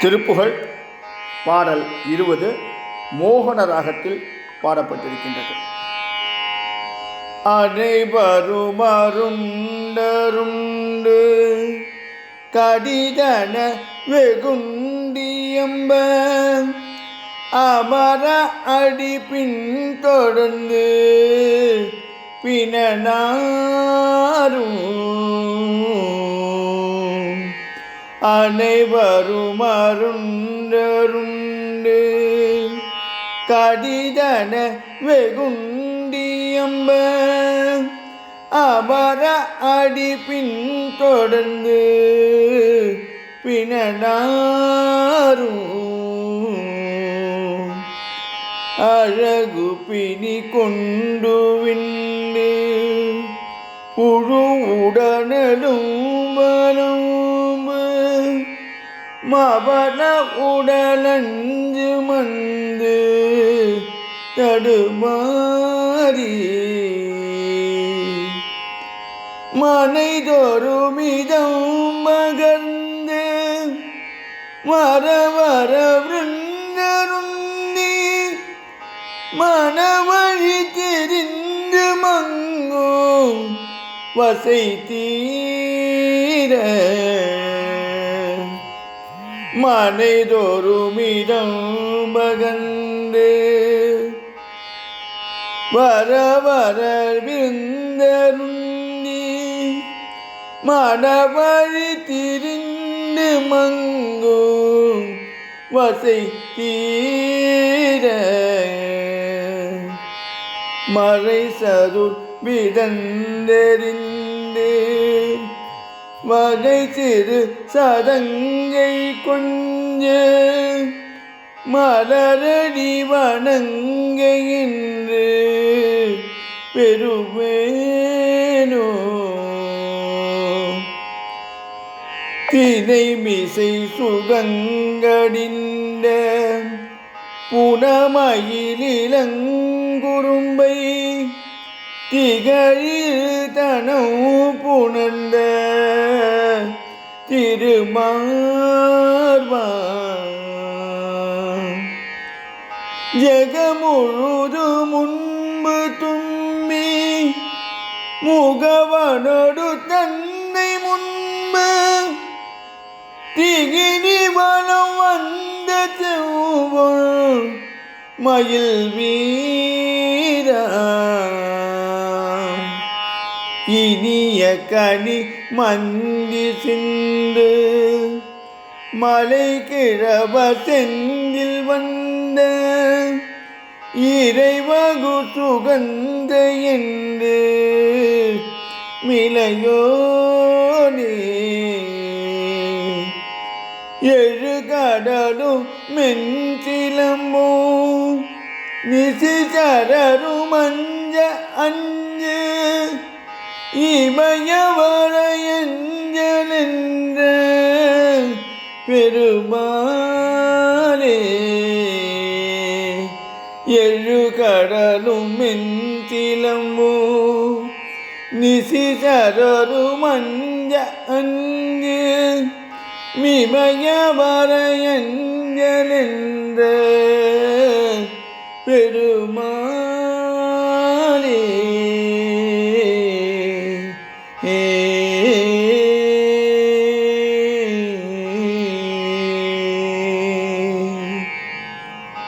திருப்புகழ் பாடல் இருபது மோகன ராகத்தில் பாடப்பட்டிருக்கின்றது அனைவரும் அருண்டருண்டு கடிதன வெகுண்டியம்ப அமர அடி பின்தொடர்ந்து தொடர்ந்து பிணனாரும் அனைவரும் அருண்டருண்டு கடிதன வெகுண்டியம்ப அபர அடி பின் தொடர்ந்து பிணடாரும் அழகு பிணி கொண்டு விண்டு புழுவுடனும் வரும் மவன உடலஞ்சு மந்து தடுமாறி மனைதொருமிதம் மகர்ந்து வர வர விருந்தருந்தி மனவழி தெரிந்து மங்கும் வசை தீர മനോരുമിടം മകന് വര വര വിന്ദി മനവഴി തിരിഞ്ഞ് മങ്ങും വസീര മറ സരു വിടന്തരിന്തേ வகை சிறு சதங்கை கொஞ்சு மலரடி வணங்குகின்று பெருவேனோ தினை மிசை சுகங்கடிந்த புனமயிலிலங்குறும்பை திகழில் தனவு புன திருமார்வான் ஜெகமுழுது முன்பு தும்மி முகவனோடு தன்னை முன்பு திகிரி வளம் வந்த செவ்வ மயில் வீரா மணிய கனி மந்தி சிந்து மலை கிழவ செந்தில் வந்த இறைவகு சுகந்த என்று மிலையோனே எழு கடலும் மென்சிலம்போ நிசிசரரு மஞ்ச அஞ்சு പെരുമാലേ എഴുകടലും മെന്തിലമോ മഞ്ഞ അഞ്ച് വിമയവറയഞ്ചലെന്ത് പെരുമാ